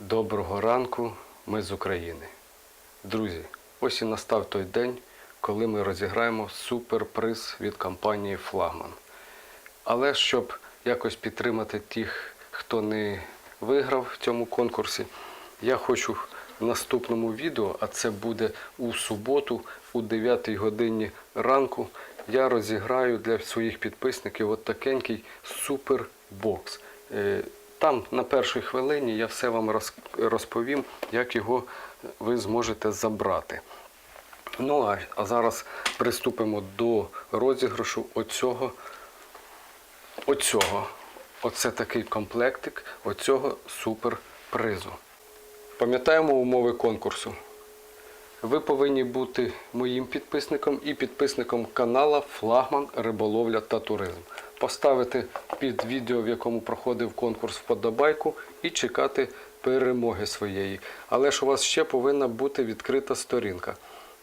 Доброго ранку, ми з України. Друзі, ось і настав той день, коли ми розіграємо суперприз від компанії Флагман. Але щоб якось підтримати тих, хто не виграв в цьому конкурсі, я хочу в наступному відео, а це буде у суботу, у 9 годині ранку, я розіграю для своїх підписників от такенький супербокс. Е, Там на першій хвилині я все вам розповім, як його ви зможете забрати. Ну а зараз приступимо до розіграшу оцього оцього. Оце такий комплектик оцього суперпризу. Пам'ятаємо умови конкурсу. Ви повинні бути моїм підписником і підписником канала Флагман Риболовля та Туризм. Поставити під відео, в якому проходив конкурс вподобайку і чекати перемоги своєї. Але ж у вас ще повинна бути відкрита сторінка.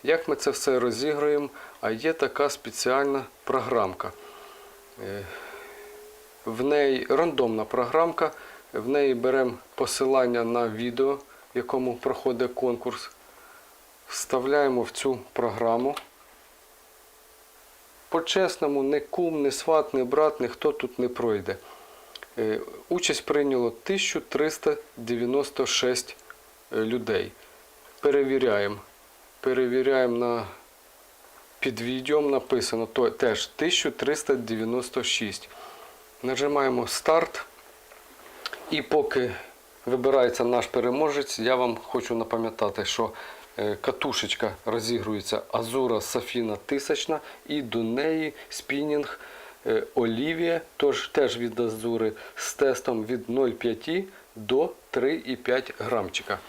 Як ми це все розіграємо? А є така спеціальна програмка. Е, в неї рандомна програмка, в неї беремо посилання на відео, в якому проходить конкурс. Вставляємо в цю програму. По-чесному, не кум, не сват, не брат, ніхто тут не пройде. Е, Участь прийняло 1396 е, людей. Перевіряємо. Перевіряємо на під відео написано то, теж 1396. Нажимаємо старт. І поки вибирається наш переможець, я вам хочу напам'ятати, що катушечка розігрується Азура Сафіна 1000 і до неї спінінг е, Олівія, тож теж від Азури з тестом від 0,5 до 3,5 грамчика.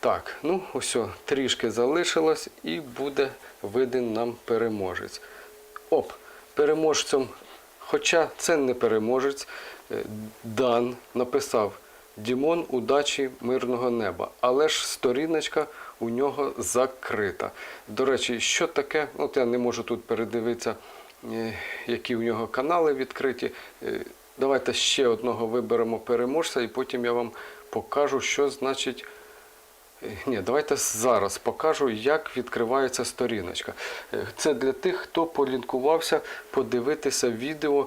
Так, ну ось, трішки залишилось і буде виден нам переможець. Оп, переможцем, хоча це не переможець, е, Дан написав Дімон удачі мирного неба. Але ж сторіночка у нього закрита. До речі, що таке? От я не можу тут передивитися, е, які у нього канали відкриті. Е, Давайте ще одного виберемо переможця, і потім я вам покажу, що значить. Е, Ні, давайте зараз покажу, як відкривається сторіночка. Це для тих, хто полінкувався подивитися відео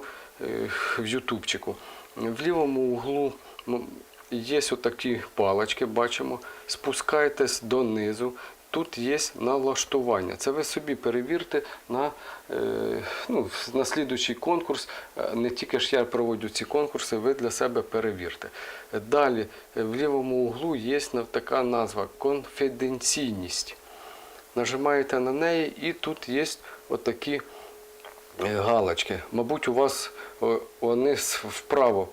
в Ютубчику. В лівому углу м, є отакі палочки, бачимо. Спускаєтесь донизу. Тут є налаштування. Це ви собі перевірте на, е, ну, на слідуючий конкурс. Е, Не тільки ж я проводжу ці конкурси, ви для себе перевірте. Далі е, в лівому углу є така назва конфіденційність. Нажимаєте на неї і тут є отакі галочки. Мабуть, у вас вони вправо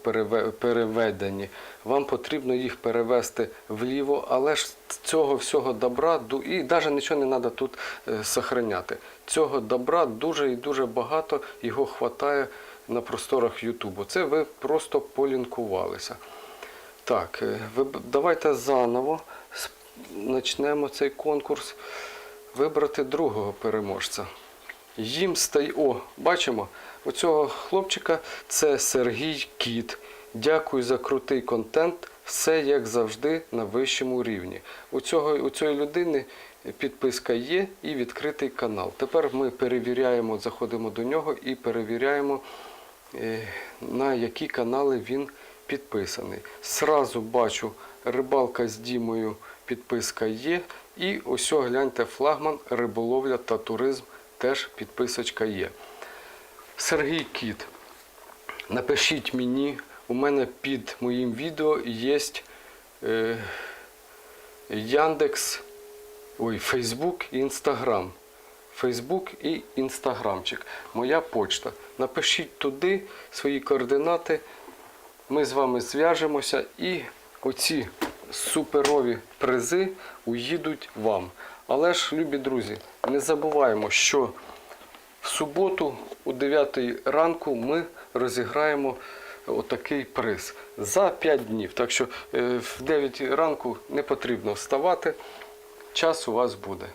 переведені. Вам потрібно їх перевести вліво, але ж цього всього добра і навіть нічого не треба тут е, сохраняти. Цього добра дуже і дуже багато, його хватає на просторах Ютубу. Це ви просто полінкувалися. Так, е, давайте заново почнемо цей конкурс. Вибрати другого переможця. Їм стає. О, бачимо, у цього хлопчика це Сергій Кіт. Дякую за крутий контент. Все як завжди на вищому рівні. У, цього, у цієї людини підписка є і відкритий канал. Тепер ми перевіряємо, заходимо до нього і перевіряємо, е, на які канали він підписаний. Сразу бачу, рибалка з Дімою підписка є. І ось гляньте, флагман, риболовля та туризм теж підписочка є. Сергій Кіт, напишіть мені, у мене під моїм відео є е, Яндекс, ой, Фейсбук і Інстаграм. Фейсбук і Інстаграмчик. Моя почта. Напишіть туди свої координати. Ми з вами зв'яжемося і оці суперові призи уїдуть вам. Але ж, любі друзі, не забуваємо, що в суботу о 9 ранку ми розіграємо отакий приз за 5 днів. Так що е, в 9 ранку не потрібно вставати, час у вас буде.